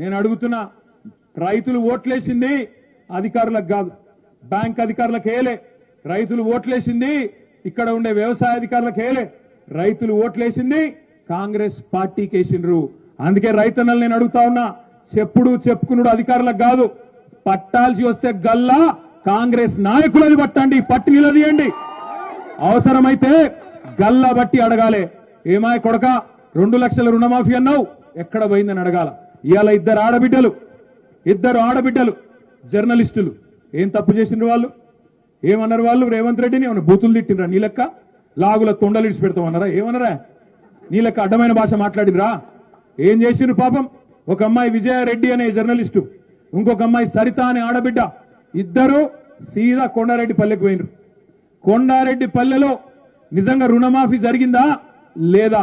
నేను అడుగుతున్నా రైతులు ఓట్లేసింది అధికారులకు కాదు బ్యాంక్ అధికారులకు వేయలే. రైతులు ఓట్లేసింది ఇక్కడ ఉండే వ్యవసాయ అధికారులకు వేయలే. రైతులు ఓట్లేసింది కాంగ్రెస్ పార్టీకి వేసిండ్రు. అందుకే రైతన్నలు నేను అడుగుతా ఉన్నా చెప్పుడు చెప్పుకున్నాడు అధికారులకు కాదు పట్టాల్సి వస్తే గల్లా కాంగ్రెస్ నాయకులది పట్టండి పట్టి నిలదీయండి. అవసరమైతే గల్లా బట్టి అడగాలి. ఏమాయ కొడక రెండు లక్షల రుణమాఫీ అన్నావు ఎక్కడ పోయిందని అడగాల. ఇవాళ ఇద్దరు ఆడబిడ్డలు ఇద్దరు ఆడబిడ్డలు జర్నలిస్టులు. ఏం తప్పు చేసిండ్రు వాళ్ళు? ఏమన్నారు వాళ్ళు? రేవంత్ రెడ్డిని ఏమైనా బూతులు తిట్టినరా నీలక్క లాగుల తొండలు ఇడిచి పెడతామన్నారా ఏమన్నారా? నీలక్క అడ్డమైన భాష మాట్లాడినరా ఏం చేసిండ్రు పాపం? ఒక అమ్మాయి విజయారెడ్డి అనే జర్నలిస్టు ఇంకొక అమ్మాయి సరిత అనే ఆడబిడ్డ ఇద్దరు సీదా కొండారెడ్డి పల్లెకు పోయినరు. కొండారెడ్డి పల్లెలో నిజంగా రుణమాఫీ జరిగిందా? లేదా?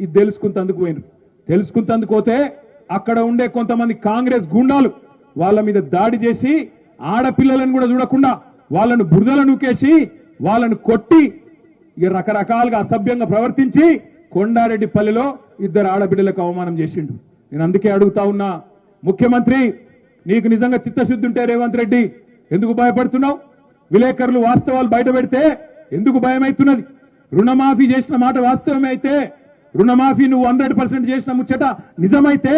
ఇది తెలుసుకుంటందుకు పోయినరు. తెలుసుకుంటందుకు పోతే అక్కడ ఉండే కొంతమంది కాంగ్రెస్ గుండాలు వాళ్ళ మీద దాడి చేసి ఆడపిల్లలను కూడా చూడకుండా వాళ్ళను బురదల నూకేసి వాళ్ళను కొట్టి రకరకాలుగా అసభ్యంగా ప్రవర్తించి కొండారెడ్డి పల్లెలో ఇద్దరు ఆడబిడ్డలకు అవమానం చేసిండు నేను అందుకే అడుగుతా ఉన్నా ముఖ్యమంత్రి నీకు నిజంగా చిత్తశుద్ధి ఉంటే రేవంత్ రెడ్డి ఎందుకు భయపడుతున్నావు? విలేకరులు వాస్తవాలు బయట పెడితే ఎందుకు భయమైతున్నది? రుణమాఫీ చేసిన మాట వాస్తవమే అయితే రుణమాఫీ నువ్వు హండ్రెడ్ పర్సెంట్ చేసిన ముచ్చట నిజమైతే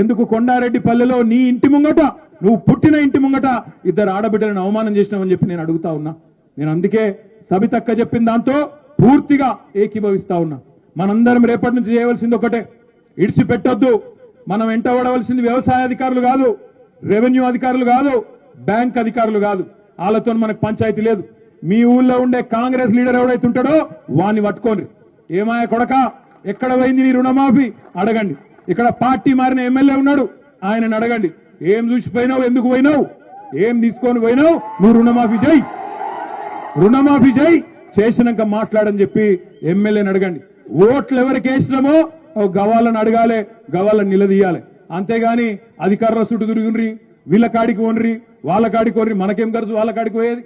ఎందుకు కొండారెడ్డి పల్లెలో నీ ఇంటి ముంగట నువ్వు పుట్టిన ఇంటి ముంగట ఇద్దరు ఆడబిడ్డలను అవమానం చేసినావని చెప్పి నేను అడుగుతా ఉన్నా. నేను అందుకే సబితక్క చెప్పిన దాంతో పూర్తిగా ఏకీభవిస్తా ఉన్నా. మనందరం రేపటి నుంచి చేయవలసింది ఒకటే. ఇడిసి పెట్టొద్దు మనం వెంటబడవలసింది వ్యవసాయ అధికారులు కాదు రెవెన్యూ అధికారులు కాదు బ్యాంక్ అధికారులు కాదు. వాళ్ళతో మనకు పంచాయతీ లేదు. మీ ఊళ్ళో ఉండే కాంగ్రెస్ లీడర్ ఎవడైతే ఉంటాడో వాని పట్టుకోండి. ఏమాయ కొడక? ఎక్కడ పోయింది నీ రుణమాఫీ? అడగండి. ఇక్కడ పార్టీ మారిన ఎమ్మెల్యే ఉన్నాడు. ఆయనను అడగండి. ఏం చూసిపోయినావు? ఎందుకు పోయినావు? ఏం తీసుకొని పోయినావు? నువ్వు రుణమాఫీ చేయి. రుణమాఫీ చేయి. చేసినాక మాట్లాడని చెప్పి ఎమ్మెల్యేని అడగండి. ఓట్లు ఎవరికి వేసినామో ఓ గవాళ్ళని అడగాలి గవాళ్ళని నిలదీయాలి. అంతేగాని అధికారుల చుట్టూ తిరుగుండ్రి వీళ్ళ కాడికి ఓనరి వాళ్ళ కాడికి ఓన్రి మనకేం ఖర్చు? వాళ్ళ కాడికి పోయేది?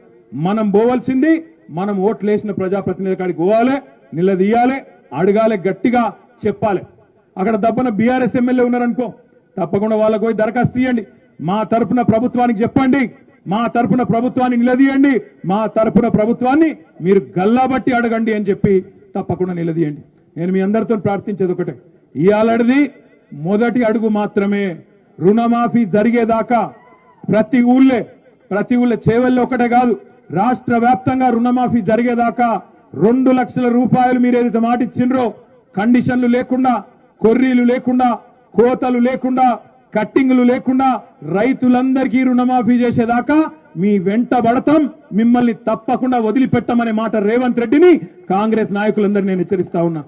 మనం పోవాల్సింది మనం ఓట్లు వేసిన ప్రజాప్రతినిధుల కాడికి పోవాలి నిలదీయాలి అడగాలి గట్టిగా చెప్పాలి. అక్కడ దప్పన బీఆర్ఎస్ ఎమ్మెల్యే ఉన్నారనుకో తప్పకుండా వాళ్ళకు పోయి దరఖాస్తు ఇవ్వండి మా తరపున ప్రభుత్వానికి చెప్పండి. మా తరపున ప్రభుత్వాన్ని నిలదీయండి. మా తరపున ప్రభుత్వాన్ని మీరు గల్లాబట్టి అడగండి అని చెప్పి తప్పకుండా నిలదీయండి. నేను మీ అందరితో ప్రార్థించేది ఒకటే. ఇవాళది మొదటి అడుగు మాత్రమే. రుణమాఫీ జరిగేదాకా ప్రతి ఊళ్ళే ప్రతి ఊళ్ళో చేవల్లో ఒకటే కాదు రాష్ట్ర వ్యాప్తంగా రుణమాఫీ జరిగేదాకా రెండు లక్షల రూపాయలు మీరు ఏదైతే మాట ఇచ్చిండ్రో కండిషన్లు లేకుండా కొర్రీలు లేకుండా కోతలు లేకుండా కట్టింగ్లు లేకుండా రైతులందరికీ రుణమాఫీ చేసేదాకా మీ వెంట పడతాం. మిమ్మల్ని తప్పకుండా వదిలిపెట్టమనే మాట రేవంత్ రెడ్డిని కాంగ్రెస్ నాయకులందరినీ నేను హెచ్చరిస్తా ఉన్నా.